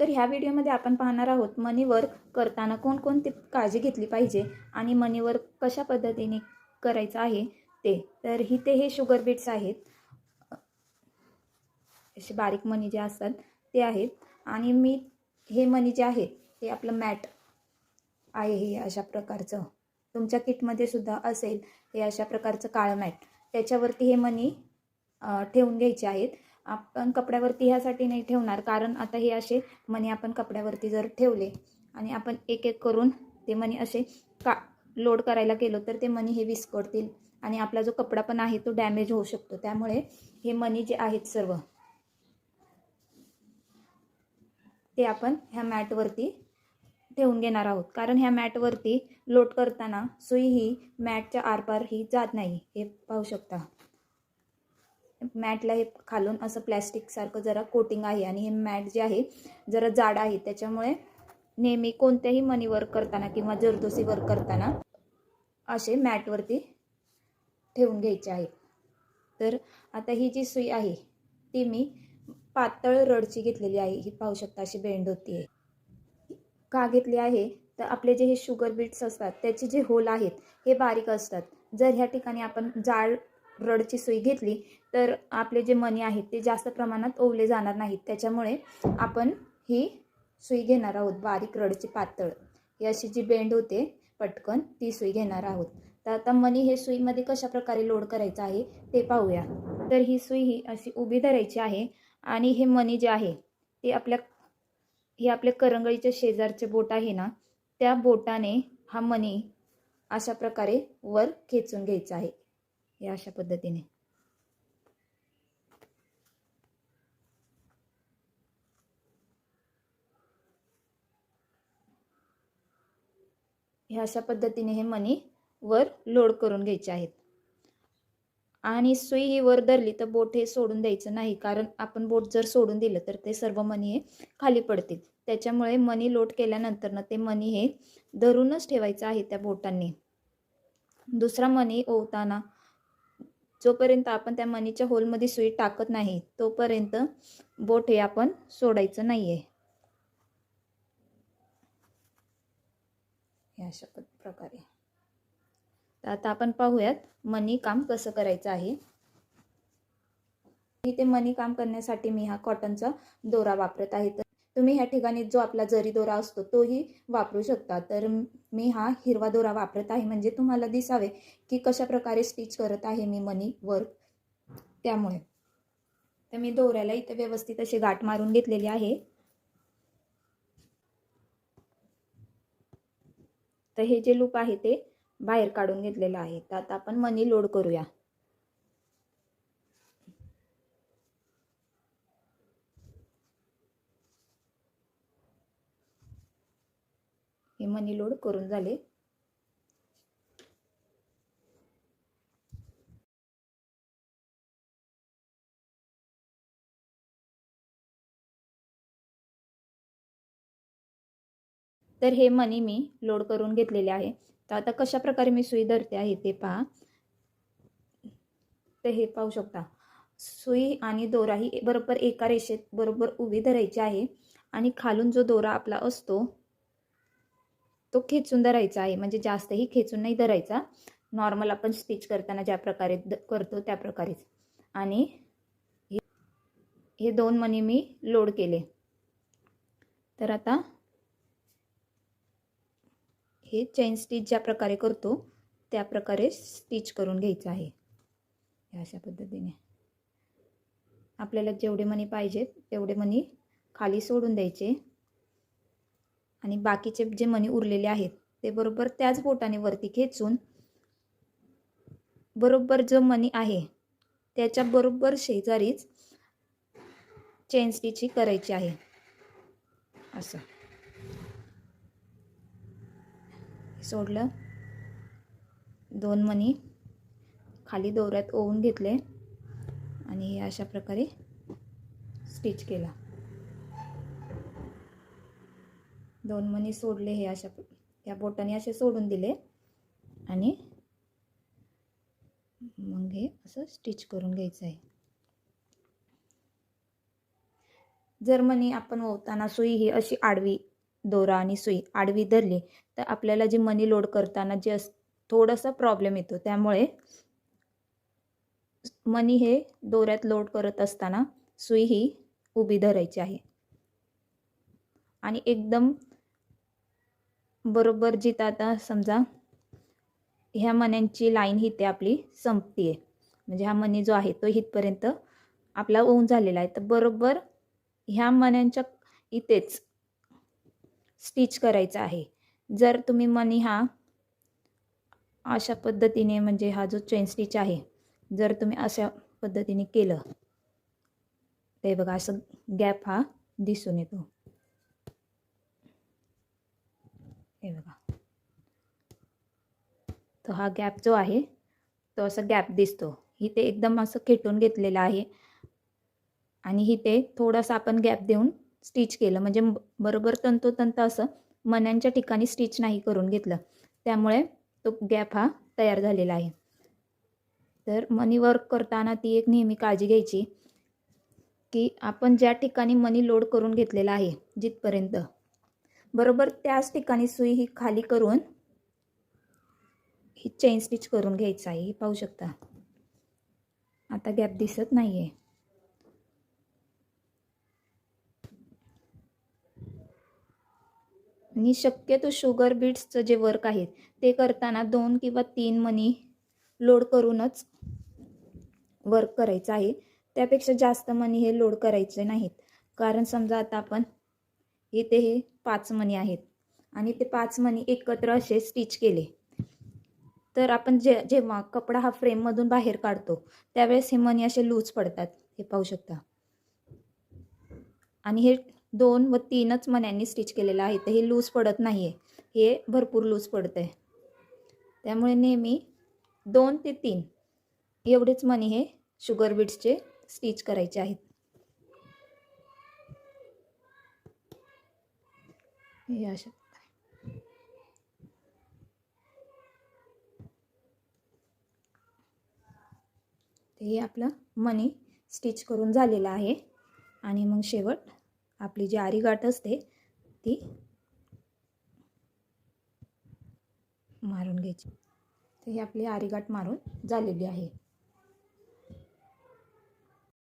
तर ह्या व्हिडिओमध्ये आपण पाहणार आहोत मनी वर्क करताना कोणकोणती काळजी घेतली पाहिजे आणि मनी वर्क कशा पद्धतीने करायचं आहे ते. तर इथे हे शुगर बीट्स आहेत. असे बारीक मनी जे असतात ते आहेत. आणि मी हे मनी जे आहेत ते आपलं मॅट आहे हे अशा प्रकारचं. तुमच्या किटमध्ये सुद्धा असेल हे अशा प्रकारचं काळं मॅट त्याच्यावरती हे मनी ठेवून घ्यायचे आहेत. आपण कपड्यावरती ह्यासाठी नाही ठेवणार कारण आता हे असे मनी आपण कपड्यावरती जर ठेवले आणि आपण एक एक करून ते मनी असे का लोड करायला गेलो तर ते मनी हे विस्कटतील आणि आपला जो कपडा पण आहे तो डॅमेज होऊ शकतो. त्यामुळे हे मनी जे आहेत सर्व ते आपण ह्या मॅटवरती ठेवून घेणार आहोत. कारण ह्या मॅटवरती लोट करताना सुई ही मॅटच्या आरपार ही जात नाही हे पाहू शकता. मॅटला हे खालून असं प्लॅस्टिकसारखं जरा कोटिंग आहे आणि हे मॅट जे आहे जरा जाड आहे. त्याच्यामुळे नेहमी कोणत्याही मनी वर्क करताना किंवा जरदोसी वर्क करताना असे मॅटवरती ठेवून घ्यायचे आहे तर आता ही जी सुई आहे ती मी पातळ रडची घेतलेली आहे. ही पाहू शकता अशी बेंड होती. आहे का घेतली आहे? तर आपले जे हे शुगर बीट्स असतात त्याचे जे होल आहेत हे बारीक असतात. जर ह्या ठिकाणी आपण जाड रडची सुई घेतली तर आपले जे मनी आहेत ते जास्त प्रमाणात ओवले जाणार नाहीत. त्याच्यामुळे आपण ही सुई घेणार आहोत बारीक रडची पातळ. ही अशी जी बेंड होते पटकन ती सुई घेणार आहोत. तर आता मनी हे सुईमध्ये कशा प्रकारे लोड करायचं आहे ते पाहूया. तर ही सुई ही अशी उभी धरायची आहे आणि हे मनी जे आहे ते आपल्या हे आपल्या करंगळीच्या शेजारचे बोट आहे ना त्या बोटाने हा मनी अशा प्रकारे वर खेचून घ्यायचा आहे. हे अशा पद्धतीने. हे अशा पद्धतीने हे मनी वर लोड करून घ्यायचे आहेत. आणि सुई ही वर धरली तर बोट हे सोडून द्यायचं नाही कारण आपण बोट जर सोडून दिलं तर ते सर्व मनी हे खाली पडतील. त्याच्यामुळे मनी लोड केल्यानंतर ना ते मनी हे धरूनच ठेवायचं आहे त्या बोटांनी. दुसरा मनी ओवताना जोपर्यंत आपण त्या मनीच्या होलमध्ये सुई टाकत नाही तोपर्यंत बोट हे आपण सोडायचं नाही आहे अशा प्रकारे. तर आता आपण पाहूयात मनी काम कसं करायचं आहे. इथे मनी काम करण्यासाठी मी हा कॉटनचा दोरा वापरत आहे. तर तुम्ही ह्या ठिकाणी जो आपला जरी दोरा असतो तोही वापरू शकता. तर मी हा हिरवा दोरा वापरत आहे. म्हणजे तुम्हाला दिसावे की कशा प्रकारे स्टिच करत आहे मी मनी वर्क त्यामुळे. तर मी दोऱ्याला इथे व्यवस्थित अशी गाठ मारून घेतलेली आहे. तर हे जे लूप आहे ते बाहेर काढून घेतलेलं आहे. तर आता आपण मनी लोड करूया. हे मनी लोड करून झाले. तर हे मनी मी लोड करून घेतलेले आहे. तर आता कशा प्रकारे मी सुई धरते आहे ते पहा. तर हे पाहू शकता. सुई आणि दोरा ही बरोबर एका रेषेत बरोबर उभी धरायची आहे आणि खालून जो दोरा आपला असतो तो खेचून धरायचा आहे. म्हणजे जास्तही खेचून नाही धरायचा. नॉर्मल आपण स्टिच करताना ज्या प्रकारे द करतो त्या प्रकारेच. आणि हे हे दोन मनी मी लोड केले. तर आता हे चेन स्टिच ज्या प्रकारे करतो त्या प्रकारे स्टिच करून घ्यायचं आहे. अशा पद्धतीने. आपल्याला जेवढे मनी पाहिजेत तेवढे मनी खाली सोडून द्यायचे. आणि बाकीचे जे मनी उरलेले आहेत ते बरोबर त्याच बोटाने वरती खेचून बरोबर जो मनी आहे त्याच्या बरोबर शेजारीच चेन स्टिचिंग करायची आहे. असं. सोडलं. दोन मणी खाली दोऱ्यात ओवून घेतले आणि हे अशा प्रकारे स्टिच केला. दोन मनी सोडले हे अशा या बोटाने असे सोडून दिले. आणि मग हे असं स्टिच करून घ्यायचं आहे. जर मनी आपण ओवताना सुई ही अशी आडवी दोरा आणि सुई आडवी धरली तर आपल्याला जी मनी लोड करताना जे अस थोडासा प्रॉब्लेम येतो. त्यामुळे मनी हे दोऱ्यात लोड करत असताना सुई ही उभी धरायची आहे. आणि एकदम बरोबर जिथं आता समजा ह्या मण्यांची लाईन इथे आपली संपती आहे म्हणजे हा मनी जो आहे तो इथपर्यंत आपला ओन झालेला आहे. तर बरोबर ह्या मण्यांच्या इथेच स्टिच करायचा आहे. जर तुम्ही मनी हा अशा पद्धतीने म्हणजे हा जो चेन स्टिच आहे जर तुम्ही अशा पद्धतीने केलं ते बघा असं गॅप हा दिसून येतो. हे बघा. तर हा गॅप जो आहे तो असा गॅप दिसतो. इथे एकदम असं खेटून घेतलेलं आहे. आणि इथे थोडासा आपण गॅप देऊन स्टिच केलं. म्हणजे बरोबर तंतोतंत असं मण्यांच्या ठिकाणी स्टिच नाही करून घेतलं. त्यामुळे तो गॅप हा तयार झालेला आहे. तर मनी वर्क करताना ती एक नेहमी काळजी घ्यायची की आपण ज्या ठिकाणी मनी लोड करून घेतलेला आहे जिथपर्यंत बरोबर त्याच ठिकाणी सुई ही खाली करून ही चेन स्टिच करून घ्यायचं आहे. ही पाहू शकता. आता गॅप दिसत नाही आहे आणि शक्यतो शुगर बीट्सचं जे वर्क आहे ते करताना दोन किंवा तीन मनी लोड करूनच वर्क करायचं आहे. त्यापेक्षा जास्त मनी हे लोड करायचे नाहीत. कारण समजा आता आपण इथे हे पाच मणी आहेत. आणि ते पाच मणी एकत्र असे स्टिच केले. तर आपण जे जेव्हा कपडा हा फ्रेममधून बाहेर काढतो त्यावेळेस हे मणी असे लूज पडतात. हे पाहू शकता. आणि हे दोन व तीनच मण्यांनी स्टिच केलेलं आहे. तर हे लूज पडत नाही आहे हे भरपूर लूज पडतं आहे त्यामुळे नेहमी दोन ते तीन एवढेच मणी हे शुगर बीट्सचे स्टिच करायचे आहेत. हे अशा हे आपलं मनी स्टिच करून झालेलं आहे. आणि मग शेवट आपली जी आरी गाठ असते ती मारून घ्यायची. तर ही आपली आरी गाठ मारून झालेली आहे.